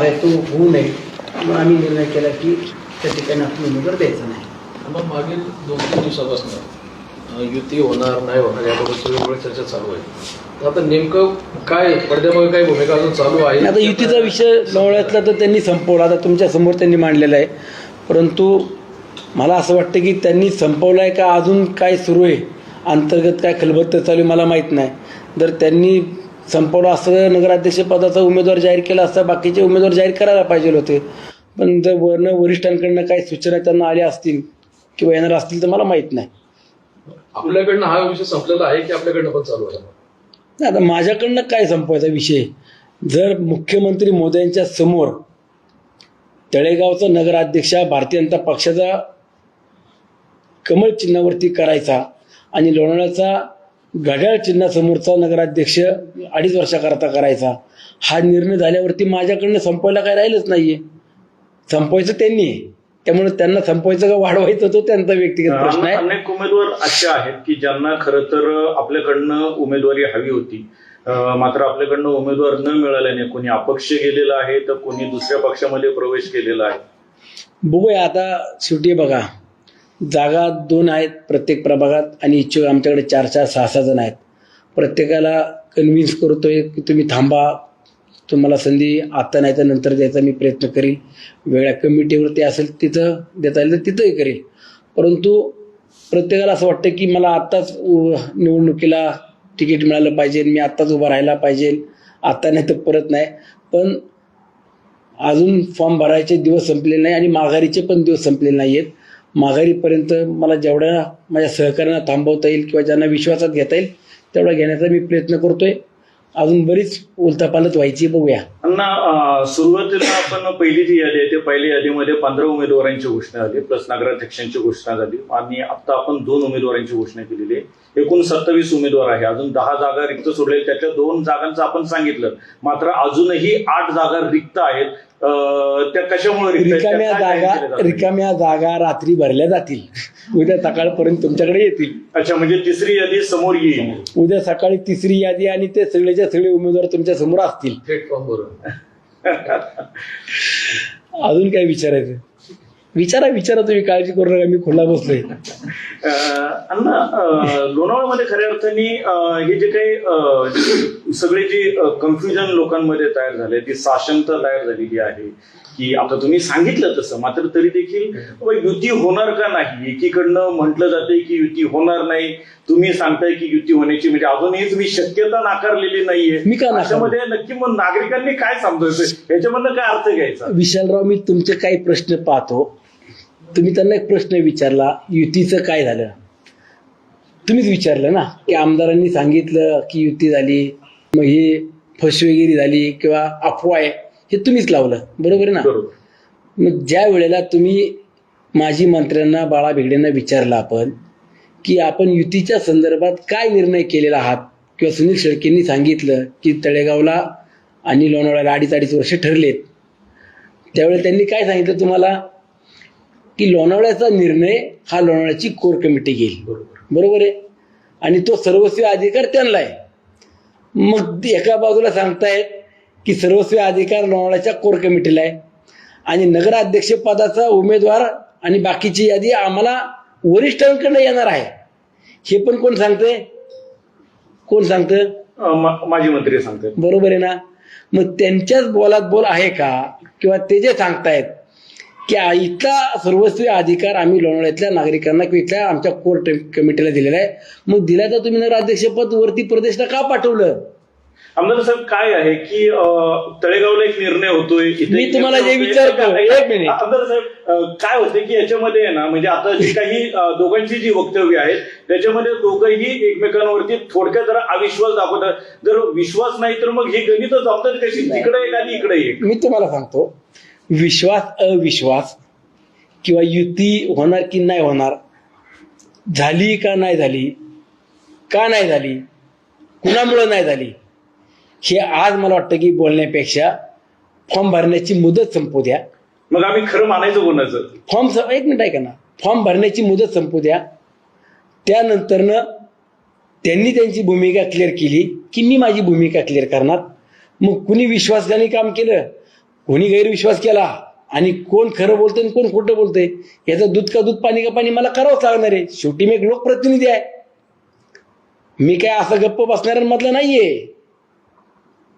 आहे तो होऊ नये. मग आम्ही निर्णय केला की त्या ठिकाणी आपण उमेदवार द्यायचा नाही. मग मागील दोन तीन दिवसापासून युती होणार नाही होणार याबाबत वेगवेगळ्या चर्चा चालू आहे. तर आता नेमकं काय पडद्यामागे काय भूमिका अजून चालू आहे? आता युतीचा विषय लोळ्यातला तर त्यांनी संपवला. आता तुमच्यासमोर त्यांनी मांडलेला आहे. परंतु मला असं वाटतं की त्यांनी संपवला आहे का अजून काय सुरू आहे? अंतर्गत काय खलबत्त चालू आहे मला माहीत नाही. जर त्यांनी संपवलं असं नगराध्यक्ष पदाचा उमेदवार जाहीर केला असता बाकीचे उमेदवार जाहीर करायला पाहिजे होते. पण जर वरनं वरिष्ठांकडनं काही सूचना त्यांना आल्या असतील किंवा येणार असतील तर मला माहीत नाही. आपल्याकडनं हा विषय संपलेला आहे की आपल्याकडनं पण चालू आहे? नाही, आता माझ्याकडनं काय संपवायचा विषय? जर मुख्यमंत्री मोदयांच्या समोर तळेगावचा नगराध्यक्ष भारतीय जनता पक्षाचा कमळ चिन्हावरती करायचा आणि लोणावळ्याचा घड्याळ चिन्हासमोरचा नगराध्यक्ष अडीच वर्षाकरता करायचा. हा निर्णय झाल्यावरती माझ्याकडनं संपवायला काय राहिलंच नाहीये. संपवायचं त्यांनी. त्यामुळे त्यांना संपवायचं का वाढवायचं तो त्यांचा व्यक्तिगत प्रश्न आहे. अनेक उमेदवार असे आहेत की ज्यांना खरं तर आपल्याकडनं उमेदवारी हवी होती. मात्र आपल्याकडनं उमेदवार न मिळाल्याने कोणी अपक्ष गेलेलं आहे तर कोणी दुसऱ्या पक्षामध्ये प्रवेश केलेला आहे. बघूया आता शेवटी बघा. जागा दोन आहेत प्रत्येक प्रभागात आणि इच्छुक आमच्याकडे चार चार सहा सहा जण आहेत. प्रत्येकाला कन्व्हिन्स करतोय की तुम्ही थांबा तुम्हाला संधी आता नाही तर नंतर द्यायचा मी प्रयत्न करीन. वेगळ्या कमिटीवरती असेल तिथं देता येईल तर तिथंही करेल परंतु प्रत्येकाला असं वाटतं की मला आत्ताच उ- निवडणुकीला तिकीट मिळालं पाहिजे मी आत्ताच उभा राहायला पाहिजे आत्ता नाही तर परत नाही. पण अजून फॉर्म भरायचे दिवस संपलेले नाही आणि माघारीचे पण दिवस संपलेले नाही आहेत माघारीपर्यंत मला जेवढ्या माझ्या सहकार्यांना थांबवता येईल किंवा ज्यांना विश्वासात घेता येईल तेवढा घेण्याचा मी प्रयत्न करतोय. अजून बरीच उलथापालत व्हायची बघूया. अण्णा सुरुवातीला आपण पहिली जी यादी आहे ते पहिल्या यादीमध्ये पंधरा उमेदवारांची घोषणा झाली प्लस नगराध्यक्षांची घोषणा झाली आणि आता आपण दोन उमेदवारांची घोषणा केलेली आहे. एकूण सत्तावीस उमेदवार आहे अजून दहा जागा रिक्त सोडलेल्या त्याच्या दोन जागांचं आपण सांगितलं मात्र अजूनही आठ जागा रिक्त आहेत. त्या कशामुळे रिकाम्या जागा? रिकाम्या जागा रात्री भरल्या जातील. उद्या सकाळपर्यंत तुमच्याकडे येतील. अच्छा म्हणजे तिसरी यादी समोर येईल. उद्या सकाळी तिसरी यादी आणि ते सगळेच्या सगळे उमेदवार तुमच्यासमोर असतील. अजून काय विचारायचं? विचारा विचारा तुम्ही काळजी करू नका मी खुला बसलोय. अण्णा अं, लोणावळ्यामध्ये खऱ्या अर्थाने हे जे काही सगळे जी कन्फ्युजन लोकांमध्ये तयार झाले ती साशंकता तयार झालेली आहे की आता तुम्ही सांगितलं तसं मात्र तरी देखील युती होणार का नाही? एकीकडनं म्हटलं जाते की युती होणार नाही. तुम्ही सांगताय की युती होण्याची म्हणजे अजूनही तुम्ही शक्यता नाकारलेली नाहीये. मी का? अशामध्ये नक्की मग नागरिकांनी काय समजायचं याच्यामधनं काय अर्थ घ्यायचा? विशालराव मी तुमचे काही प्रश्न पाहतो. तुम्ही त्यांना एक प्रश्न विचारला युतीचं काय झालं? तुम्हीच विचारलं ना की आमदारांनी सांगितलं की युती झाली मग ही फसवेगिरी झाली किंवा अफवा आहे हे तुम्हीच लावलं. बरोबर आहे ना मग ज्या वेळेला तुम्ही माजी मंत्र्यांना बाळा भिगडेंना विचारलं आपण की आपण युतीच्या संदर्भात काय निर्णय केलेला आहात? किंवा सुनील शेळकेंनी सांगितलं की तळेगावला आणि लोणावळ्याला अडीच अडीच वर्ष ठरलेत. त्यावेळी त्यांनी काय सांगितलं तुम्हाला? की लोणावळ्याचा निर्णय हा लोणावळ्याची कोर कमिटी घेईल. बरोबर बरोबर आहे? आणि तो सर्वस्वी अधिकार त्यांना आहे. मग एका बाजूला सांगतायत की सर्वस्वी अधिकार लोणावळ्याच्या कोर कमिटीला आहे. आणि नगराध्यक्ष पदाचा उमेदवार आणि बाकीची यादी आम्हाला वरिष्ठांकडे येणार आहे. हे पण कोण सांगतंय? कोण सांगतं माजी मंत्री सांगतात बरोबर आहे ना? मग त्यांच्याच बोलात बोल आहे का? किंवा ते जे सांगतायत की इथला सर्वस्वी अधिकार आम्ही लोणावळ्यातल्या नागरिकांना किंवा इथल्या आमच्या कोर्ट कमिटीला दिलेला आहे. मग दिला तर तुम्ही नगराध्यक्षपद वरती प्रदेशला का पाठवलं? आमदार साहेब काय आहे की तळेगावला एक निर्णय होतोय मी तुम्हाला जे. विचारतो, एक मिनिट. आमदार साहेब काय होते की याच्यामध्ये ना म्हणजे आता जी काही दोघांची जी वक्तव्य आहेत त्याच्यामध्ये दोघंही एकमेकांवरती थोडक्यात जरा अविश्वास दाखवतात. जर विश्वास नाही तर मग ही गणित जमतात कशी? तिकडे एक आणि इकडे एक. मी तुम्हाला सांगतो. विश्वास अविश्वास किंवा युती होणार की नाही होणार झाली का नाही झाली का नाही झाली कुणामुळं नाही झाली हे आज मला वाटतं की बोलण्यापेक्षा फॉर्म भरण्याची मुदत संपू द्या. मग आम्ही खरं मानायचं कोणाचं? फॉर्म एक मिनिट ऐका ना. फॉर्म भरण्याची मुदत संपू द्या. त्यानंतरनं त्यांनी त्यांची भूमिका क्लिअर केली की मी माझी भूमिका क्लिअर करणार. मग कुणी विश्वासघाती काम केलं? कोणी गैरविश्वास केला आणि कोण खरं बोलतंय आणि कोण खोटं बोलतंय याचं दूध का दूध पाणी का पाणी मला करावंच लागणार आहे. शेवटी मी एक लोकप्रतिनिधी आहे. मी काय असं गप्प बसणाऱ्यांमधलं नाहीये.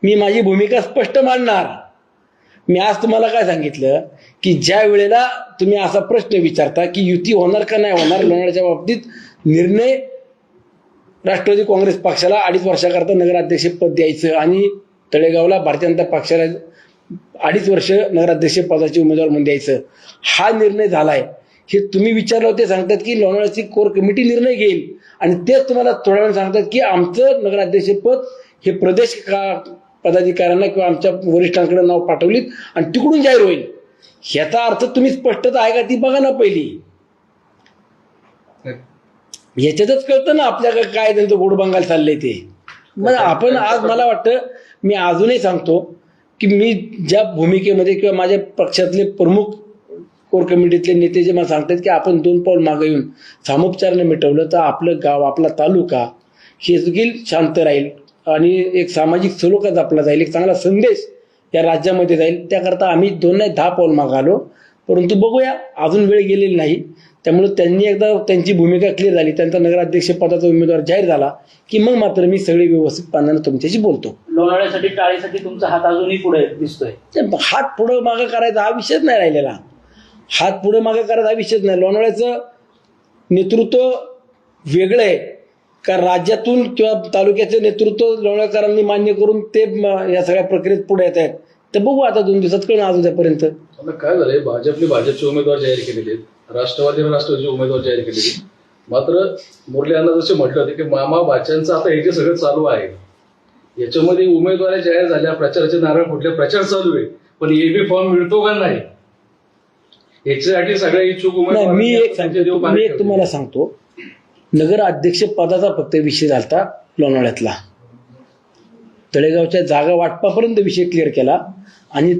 मी माझी भूमिका स्पष्ट मांडणार. मी आज तुम्हाला काय सांगितलं की ज्या वेळेला तुम्ही असा प्रश्न विचारता की युती होणार का नाही होणार लोणावळ्याच्या बाबतीत निर्णय राष्ट्रवादी काँग्रेस पक्षाला अडीच वर्षाकरता नगराध्यक्षपद द्यायचं आणि तळेगावला भारतीय जनता पक्षाला अडीच वर्ष नगराध्यक्ष पदाचे उमेदवार म्हणून द्यायचं. हा निर्णय झालाय. हे तुम्ही विचारलं ते सांगतात की लोणावळ्याची कोर कमिटी निर्णय घेईल. आणि तेच तुम्हाला थोड्या वेळ सांगतात की आमचं नगराध्यक्षपद हे प्रदेश का पदाधिकाऱ्यांना किंवा आमच्या वरिष्ठांकडे नाव पाठवलीत आणि तिकडून जाहीर होईल. ह्याचा अर्थ तुम्ही स्पष्टता आहे का ती बघा ना पहिली. याच्यातच कळतं ना आपल्याकडे काय त्यांचं गोड बंगाल चाललंय ते. मग आपण आज मला वाटतं मी अजूनही सांगतो की मी ज्या भूमिकेमध्ये किंवा माझ्या पक्षातले प्रमुख कोर कमिटीतले नेते जे मला सांगतात की आपण दोन पाऊल मागे येऊन सामोपचाराने मिटवलं तर आपलं गाव आपला तालुका हे देखील शांत राहील आणि एक सामाजिक सलोखा जपला जाईल एक चांगला संदेश या राज्यामध्ये जाईल. त्याकरता आम्ही दोन नाही दहा पाऊल मागालो परंतु बघूया अजून वेळ गेलेली नाही. त्यामुळे त्यांनी एकदा त्यांची भूमिका क्लिअर झाली. त्यांचा नगराध्यक्ष पदाचा उमेदवार जाहीर झाला की मग मात्र मी सगळे व्यवस्थितपणानं तुमच्याशी बोलतो. लोणावळ्यासाठी टाळीसाठी तुमचा हात अजूनही पुढे दिसतोय. ते हात पुढं मागं करायचा हा विषयच नाही राहिलेला. हात पुढं मागं करायचा हा विषयच नाही. लोणावळ्याचं नेतृत्व वेगळं आहे. का राज्यातून किंवा तालुक्याचं नेतृत्व लोणावळ्याकरांनी मान्य करून ते या सगळ्या प्रक्रियेत पुढे येत आहेत. तर बघू आता दोन दिवसात कळून आज उद्यापर्यंत आता काय झालंय? भाजपने भाजपचे उमेदवार जाहीर केलेले आहेत. राष्ट्रवादीने राष्ट्रवादीचे उमेदवार जाहीर केलेले. मात्र मुरली यांना जसे म्हटलं होते की मामा बाच्यांचं आता हे जे सगळं चालू आहे याच्यामध्ये उमेदवारी जाहीर झाल्या प्रचाराचे नारळ फुटले प्रचार चालू आहे पण एबी फॉर्म मिळतो का नाही याच्यासाठी सगळ्या इच्छुक नाही मी एक सांगतो मी एक. तुम्हाला सांगतो नगर अध्यक्ष पदाचा फक्त विषय झालता लोणावळ्यातला तळेगावच्या जागा वाटपापर्यंत विषय क्लिअर केला आणि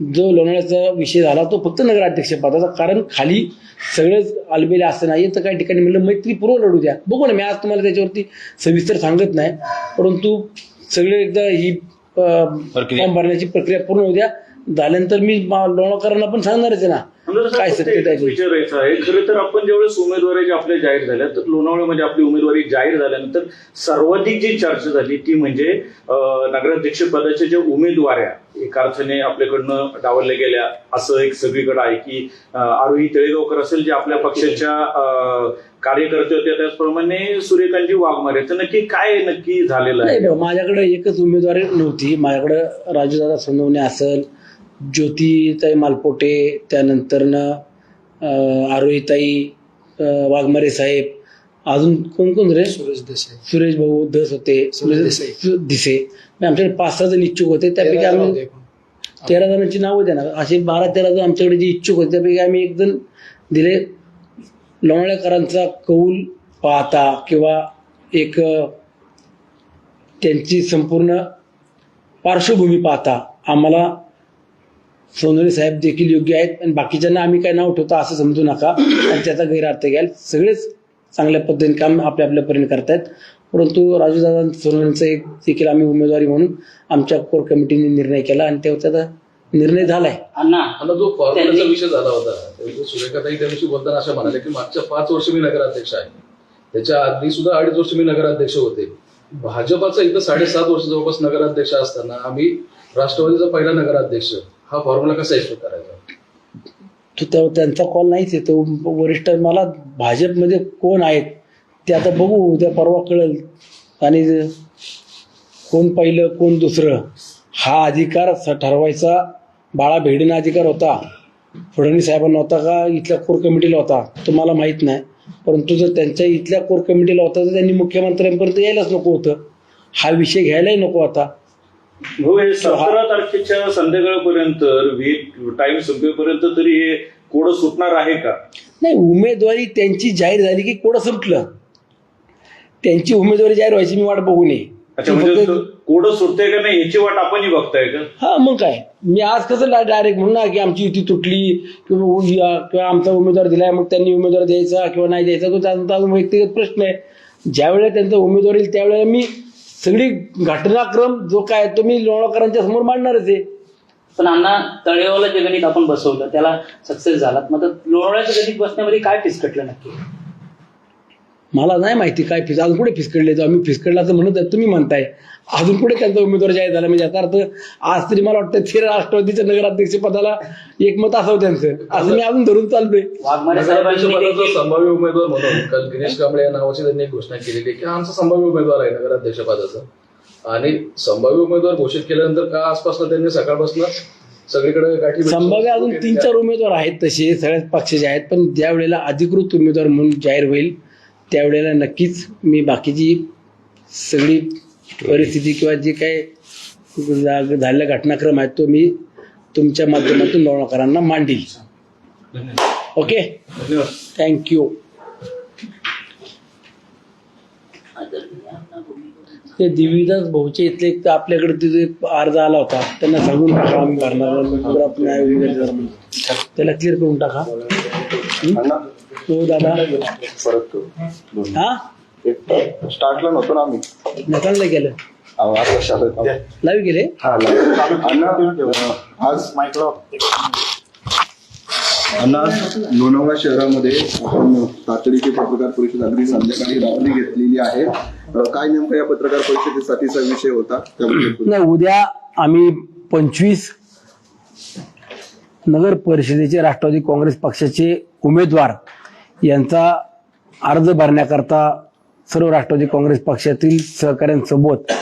जो लोणावळ्याचा विषय झाला तो फक्त नगराध्यक्ष पदाचा. कारण खाली सगळंच आलबेले असं नाही तर काही ठिकाणी म्हणलं मैत्रीपूर्व लढू द्या. बघू ना मी आज तुम्हाला त्याच्यावरती सविस्तर सांगत नाही. परंतु सगळे एकदा ही फॉर्म भरण्याची प्रक्रिया पूर्ण होऊ द्या. झाल्यानंतर मी लोणावळकरांना पण सांगणारच आहे ना. काय सत्य विचारायचं आहे. खरं तर आपण ज्यावेळेस उमेदवारी आपल्या जाहीर झाल्या तर लोणावळ्यामध्ये आपली उमेदवारी जाहीर झाल्यानंतर सर्वाधिक जी चर्चा झाली ती म्हणजे नगराध्यक्ष पदाच्या ज्या उमेदवाऱ्या एका अर्थाने आपल्याकडनं डावलल्या गेल्या असं एक सगळीकडे आहे की आरोही तळेगावकर असेल जे आपल्या पक्षाच्या कार्यकर्ते होते त्याचप्रमाणे सूर्यकांतजी वाघमारे तर नक्की काय नक्की झालेलं आहे? माझ्याकडे एकच उमेदवारी नव्हती. माझ्याकडं राजूदादा सोनवणे असेल ज्योतिताई मालपोटे त्यानंतरनं आरोहीताई वाघमारे साहेब अजून कोण कोण रे? सुरेश देसाई. सुरेश भाऊ धस होते. सुरेश दिसे. आमच्याकडे पाच सहा जण इच्छुक होते. त्यापैकी आम्ही. तेरा जणांची नावं द्या ना असे बारा तेरा जण आमच्याकडे जे इच्छुक होते त्यापैकी आम्ही एक जण दिले. लोणावळेकरांचा कौल पाहता किंवा एक त्यांची संपूर्ण पार्श्वभूमी पाहता आम्हाला सोनवणे साहेब देखील योग्य आहेत आणि बाकीच्यांना आम्ही काय नाव ठेवतो असं समजू नका. आणि त्याचा गैरअर्थ घ्याल. सगळेच चांगल्या पद्धतीने काम आपल्या आपल्या परीने करतायत. परंतु राजूदादा सोनवणेचं एक देखील आम्ही उमेदवारी म्हणून आमच्या कोर कमिटीने निर्णय केला आणि तेव्हा त्याचा निर्णय झालाय. अण्णा आणि जो फॉर्म्युलाचा विषय झाला होता सुरेखाताई त्या दिवशी बोलताना अशा म्हणाले की मागच्या पाच वर्ष मी नगराध्यक्ष आहे. त्याच्या आधी सुद्धा अडीच वर्ष मी नगराध्यक्ष होते. भाजपाचा इथं साडेसात वर्ष जवळपास नगराध्यक्ष असताना आम्ही राष्ट्रवादीचा पहिला नगराध्यक्ष. हा फॉर्म्युला कसा यशस्वी करायचा? तो त्या- त्यांचा कॉल नाहीच येतो. वरिष्ठ मला भाजपमध्ये कोण आहेत ते आता बघू उद्या परवा कळेल. आणि कोण पहिलं कोण दुसरं हा अधिकार ठरवायचा. बाळा भेडीना अधिकार होता. फडणवीस साहेबांना होता का इथल्या कोर कमिटीला होता? तो मला माहीत नाही. परंतु जर त्यांच्या इथल्या कोर कमिटीला होता तर त्यांनी मुख्यमंत्र्यांपर्यंत यायलाच नको होतं. हा विषय घ्यायलाही नको आता. हो हे सतरा तारखेच्या संध्याकाळपर्यंत टाइम संपेपर्यंत तरी हे कोड सुटणार आहे का? नाही उमेदवारी त्यांची जाहीर झाली की कोडं संपलं त्यांची उमेदवारी जाहीर व्हायची मी वाट बघू नये अच्छा म्हणजे कोड सुटते का नाही याची वाट आपणही बघताय का? हा मग काय? मी आज कसं डायरेक्ट म्हणू ना की आमची युती तुटली किंवा किंवा आमचा उमेदवार दिलाय मग त्यांनी उमेदवार द्यायचा किंवा नाही द्यायचा तो त्यांचा व्यक्तिगत प्रश्न आहे. ज्या वेळेला त्यांचा उमेदवार येईल त्यावेळेला मी सगळी घटनाक्रम जो काय तो मी लोणावकरांच्या समोर मांडणारच आहे. पण अण्णा तळेवाला जे गणित आपण बसवलं त्याला सक्सेस झाला. मग लोणावळ्याच्या गणित बसण्यामध्ये काय फिसकटलं नक्की? मला नाही माहिती काय फिस अजून पुढे फिसकडले तर आम्ही फिसकडला तर म्हणत तुम्ही म्हणताय. अजून पुढे त्यांचा उमेदवार जाहीर झाला? म्हणजे याचा अर्थ आज तरी मला वाटतं थिर राष्ट्रवादीच्या नगराध्यक्ष पदाला एकमत असावं त्यांचं. असं मी अजून धरून चाललोय. देखील- संभाव्य उमेदवार म्हणून काल गिरीश कांबळे या नावाची त्यांनी एक घोषणा केलेली आहे की आमचा संभाव्य उमेदवार आहे नगराध्यक्ष पदाचा. आणि संभाव्य उमेदवार घोषित केल्यानंतर का आसपासनं त्यांनी सकाळपासून सगळीकडे संभाव्य अजून तीन. चार उमेदवार आहेत तसे सगळ्याच पक्षाचे आहेत पण ज्या वेळेला अधिकृत उमेदवार म्हणून जाहीर होईल त्यावेळेला नक्कीच मी बाकीची सगळी परिस्थिती किंवा जे काय जा- झालेला घटनाक्रम आहे तो मी तुमच्या माध्यमातून लोणाकरांना मांडील. ओके? धन्यवाद. थँक्यू ते दिव्यदास भाऊचे इथले तर आपल्याकडे तिथे अर्ज आला होता. त्यांना सांगून टाका आम्ही भरणार. त्याला क्लिअर करून टाका. हं? हो दादा हा? स्टार्टला नव्हतो ना आम्ही. नकाल नाही केलं अहो. लाईव्ह गेले? हा. अण्णा आज अण्णा लोणावळा शहरामध्ये आपण तातडीची पत्रकार परिषद अगदी संध्याकाळी रात्री घेतलेली आहे. अं, काय नेमकं या पत्रकार परिषदेसाठीचा विषय होता? त्याबद्दल नाही उद्या आम्ही पंचवीस नगर परिषदेचे राष्ट्रवादी काँग्रेस पक्षाचे उमेदवार यांचा अर्ज भरण्याकरता सर्व राष्ट्रवादी काँग्रेस पक्षातील सहकाऱ्यांसोबत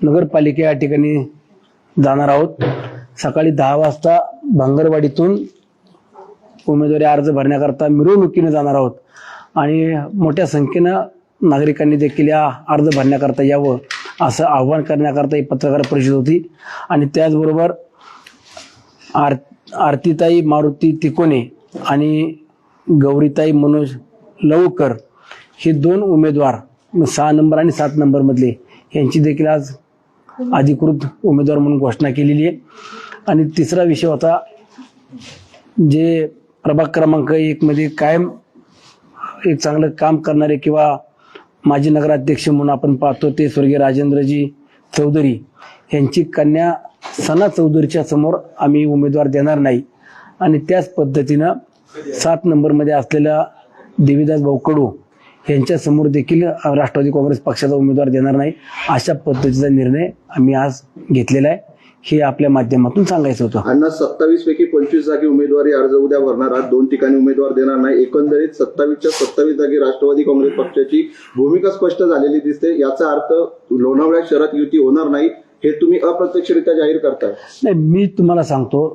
नगरपालिके या ठिकाणी जाणार आहोत. सकाळी दहा वाजता भांगरवाडीतून उमेदवारी अर्ज भरण्याकरता मिरवणुकीने जाणार आहोत. आणि मोठ्या संख्येनं नागरिकांनी देखील या अर्ज भरण्याकरता यावं असं आव्हान करण्याकरता ही पत्रकार परिषद होती. आणि त्याचबरोबर आर आरतीताई मारुती तिकोने आणि गौरीताई मनोज लवकर हे दोन उमेदवार सहा नंबर आणि सात नंबरमधले यांची देखील आज अधिकृत उमेदवार म्हणून घोषणा केलेली आहे. आणि तिसरा विषय होता जे प्रभाग क्रमांक एकमध्ये कायम एक चांगलं काम करणारे किंवा माजी नगराध्यक्ष म्हणून आपण पाहतो ते स्वर्गीय राजेंद्रजी चौधरी यांची कन्या सना चौधरीच्या समोर आम्ही उमेदवार देणार नाही. आणि त्याच पद्धतीनं सात नंबरमध्ये असलेल्या देवीदास भाऊ कडू यांच्या समोर देखील राष्ट्रवादी काँग्रेस पक्षाचा उमेदवार देणार नाही अशा पद्धतीचा निर्णय आम्ही आज घेतलेला आहे. हे आपल्या माध्यमातून सांगायचं होतं. अण्णा सत्तावीस पैकी पंचवीस जागी उमेदवारी अर्ज उद्या भरणार आहात. दोन ठिकाणी उमेदवार देणार नाही. एकंदरीत सत्तावीसच्या सत्तावीस जागी राष्ट्रवादी काँग्रेस पक्षाची भूमिका स्पष्ट झालेली दिसते. याचा अर्थ लोणावळ्या शहरात युती होणार नाही. हे तुम्ही अप्रत्यक्षरित्या जाहीर करताय. नाही मी तुम्हाला सांगतो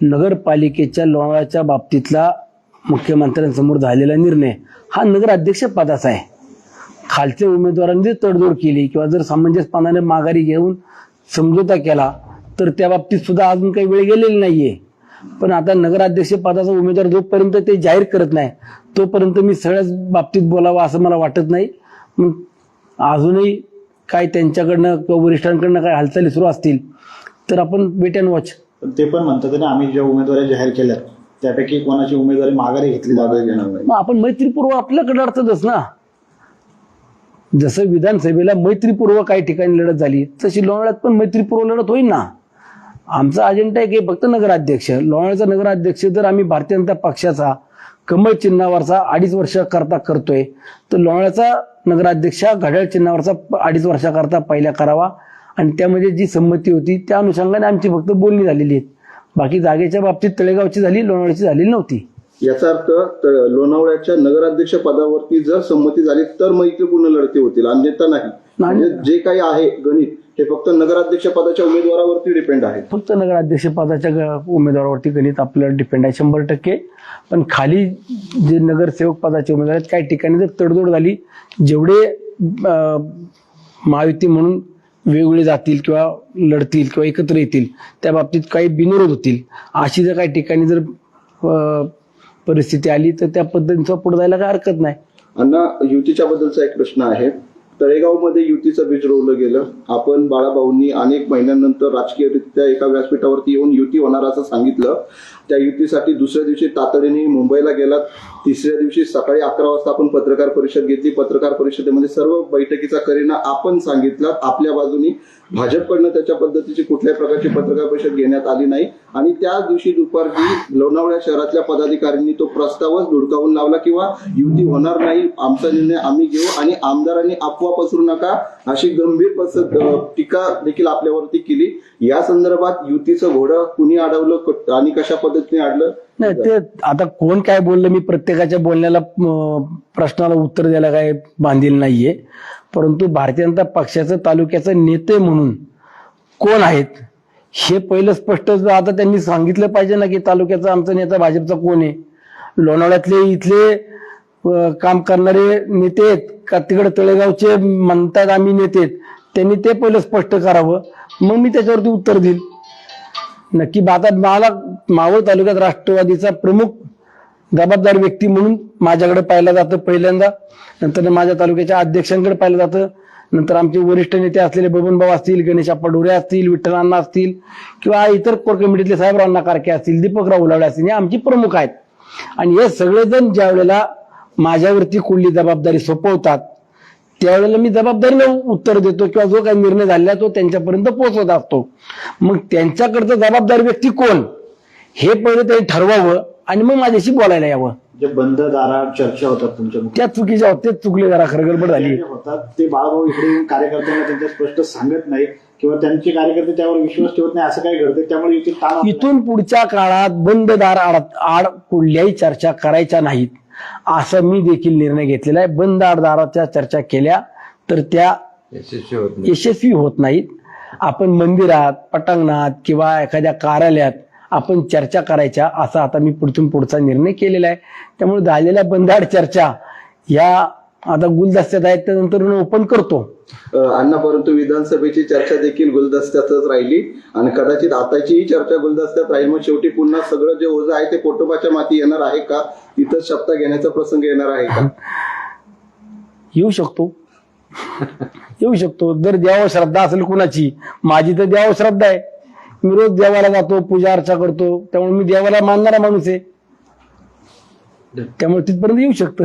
नगरपालिकेच्या लोणाच्या बाबतीतला मुख्यमंत्र्यांसमोर झालेला निर्णय हा नगराध्यक्ष पदाचा आहे. खालच्या उमेदवारांनी जर तडजोड केली किंवा जर सामंजस्यपणाने माघारी घेऊन समझोता केला तर त्या बाबतीत सुद्धा अजून काही वेळ गेलेली नाहीये. पण आता नगराध्यक्ष पदाचा उमेदवार जोपर्यंत ते जाहीर करत नाही तोपर्यंत मी सगळ्याच बाबतीत बोलावं असं मला वाटत नाही. अजूनही काय त्यांच्याकडनं किंवा वरिष्ठांकडनं काय हालचाली सुरू असतील तर आपण वेट अँड वॉच पण ते पण म्हणतात ना आम्ही ज्या उमेदवारी जाहीर केल्या त्यापैकी कोणाची उमेदवारी माघारी घेतली जाणार घेणार नाही. मग आपण मैत्रीपूर्व आपल्याकडे अर्थच ना. जसं विधानसभेला मैत्रीपूर्व काही ठिकाणी लढत झाली तशी लोणावळ्यात पण मैत्रीपूर्व लढत होईल ना. आमचा अजेंडा आहे की फक्त नगराध्यक्ष. लोणावळ्याचा नगराध्यक्ष जर आम्ही भारतीय जनता पक्षाचा कमळ चिन्हावरचा अडीच वर्ष करता करतोय तर लोणावळ्याचा नगराध्यक्ष घड्याळ चिन्हावरचा अडीच वर्षाकरता पहिला करावा. आणि त्यामध्ये जी संमती होती त्या अनुषंगाने आमची फक्त बोलणी झालेली आहेत बाकी जागेच्या बाबतीत तळेगावची झाली लोणावळ्याची झालेली नव्हती. याचा अर्थ लोणावळ्याच्या नगराध्यक्ष पदावरती जर संमती झाली तर मैत्रीपूर्ण लढती होतील अन्यथा नाही. म्हणजे जे काही आहे गणित हे फक्त नगराध्यक्ष पदाच्या उमेदवारावरती डिपेंड आहे. फक्त नगराध्यक्ष पदाच्या उमेदवारावरती गणित आपल्याला डिपेंड आहे शंभर टक्के. पण खाली जे नगरसेवक पदाचे उमेदवार आहेत काही ठिकाणी जर तडजोड झाली जेवढे महायुती म्हणून वेगवेगळे जातील किंवा लढतील किंवा एकत्र येतील त्या बाबतीत काही बिनविरोध होतील. अशी जर काही ठिकाणी जर परिस्थिती आली तर त्या पद्धतीचं पुढे जायला काही हरकत नाही. अण्णा युतीच्या बद्दलचा एक प्रश्न आहे. तळेगावमध्ये युतीचं बीज रोवलं गेलं. आपण बाळाभाऊंनी अनेक महिन्यानंतर राजकीयरित्या एका व्यासपीठावरती येऊन युती होणार असं सांगितलं. त्या युतीसाठी दुसऱ्या दिवशी तातडीने मुंबईला गेलात. तिसऱ्या दिवशी सकाळी अकरा वाजता आपण पत्रकार परिषद घेतली. पत्रकार परिषदेमध्ये सर्व बैठकीचा करीना आपण सांगितला. आपल्या बाजूनी भाजपकडनं त्याच्या पद्धतीची कुठल्याही प्रकारची पत्रकार परिषद घेण्यात आली नाही. आणि त्या दिवशी दुपारची लोणावळ्या शहरातल्या पदाधिकाऱ्यांनी तो प्रस्तावच धुडकावून लावला किंवा युती होणार नाही. आमचा निर्णय आम्ही घेऊ आणि आमदारांनी अफवा पसरू नका. अशी गंभीर टीका देखील आपल्यावरती केली. या संदर्भात युतीचं घोडं कुणी अडवलं आणि कशा पद्धतीने अडलं? नाही ते आता कोण काय बोललं मी प्रत्येकाच्या बोलण्याला प्रश्नाला उत्तर द्यायला काय बांधील नाहीये. परंतु भारतीय जनता पक्षाचं तालुक्याचं नेते म्हणून कोण आहेत हे पहिलं स्पष्ट आता त्यांनी सांगितलं पाहिजे ना की तालुक्याचा आमचा नेता भाजपचा कोण आहे? लोणावळ्यातले इथले काम करणारे नेते आहेत का? तिकडे तळेगावचे म्हणतात आम्ही नेते आहेत. त्यांनी ते पहिलं स्पष्ट करावं. मग मी त्याच्यावरती उत्तर देईल. नक्की भारतात मला मावळ तालुक्यात राष्ट्रवादीचा प्रमुख जबाबदार व्यक्ती म्हणून माझ्याकडे पाहिलं जातं पहिल्यांदा. नंतर माझ्या तालुक्याच्या अध्यक्षांकडे पाहिलं जातं. नंतर आमचे वरिष्ठ नेते असलेले बबनभाऊ असतील गणेश पडोरे असतील असतील विठ्ठलांना असतील किंवा इतर कोर कमिटीतले साहेबरावांना कारके असतील दीपकराव उलावडे असतील हे आमचे प्रमुख आहेत. आणि हे सगळेजण ज्या वेळेला माझ्यावरती कुठली जबाबदारी सोपवतात त्यावेळेला मी जबाबदारीनं उत्तर देतो किंवा जो काही निर्णय झालेला तो त्यांच्यापर्यंत पोहोचवत असतो. मग त्यांच्याकडचं जबाबदार व्यक्ती कोण? हे पहिले त्यांनी ठरवावं आणि मग माझ्याशी बोलायला यावं. जे बंद दारात चर्चा होतात तुमच्या त्या चुकीच्या होत्या चुकले जरा खरं गडबड झाली होतात ते बाळाभाऊ इकडे येऊन कार्यकर्त्यांना त्यांच्या स्पष्ट सांगत नाही किंवा त्यांचे कार्यकर्ते त्यावर विश्वास ठेवत नाही असं काही घडतं त्यामुळे. इथून पुढच्या काळात बंद दार आड कुठल्याही चर्चा करायच्या नाहीत. असं मी देखील निर्णय घेतलेला आहे. बंद आड दाराच्या चर्चा केल्या तर त्या यशस्वी होत नाहीत. आपण मंदिरात पटांगणात किंवा एखाद्या कार्यालयात आपण चर्चा करायच्या असा आता मी पुढतून पुढचा निर्णय केलेला आहे. त्यामुळे झालेल्या बंदाड चर्चा या आता गुलदस्त्यात आहेत त्यानंतर ओपन करतो. अण्णा परंतु विधानसभेची चर्चा देखील गुलदस्त्यातच राहिली. आणि कदाचित आताचीही चर्चा गुलदस्त्यात राहील. मग शेवटी पुन्हा सगळं जे ओझं आहे ते पोटोबाच्या माती येणार आहे का? तिथं शब्द घेण्याचा प्रसंग येणार आहे का? येऊ शकतो. येऊ शकतो. जर देवावर श्रद्धा असेल कुणाची माझी तर देवावर श्रद्धा आहे. मी रोज देवाला जातो पूजा अर्चा करतो. त्यामुळे मी देवाला मानणारा माणूस आहे. त्यामुळे तिथपर्यंत येऊ शकतं.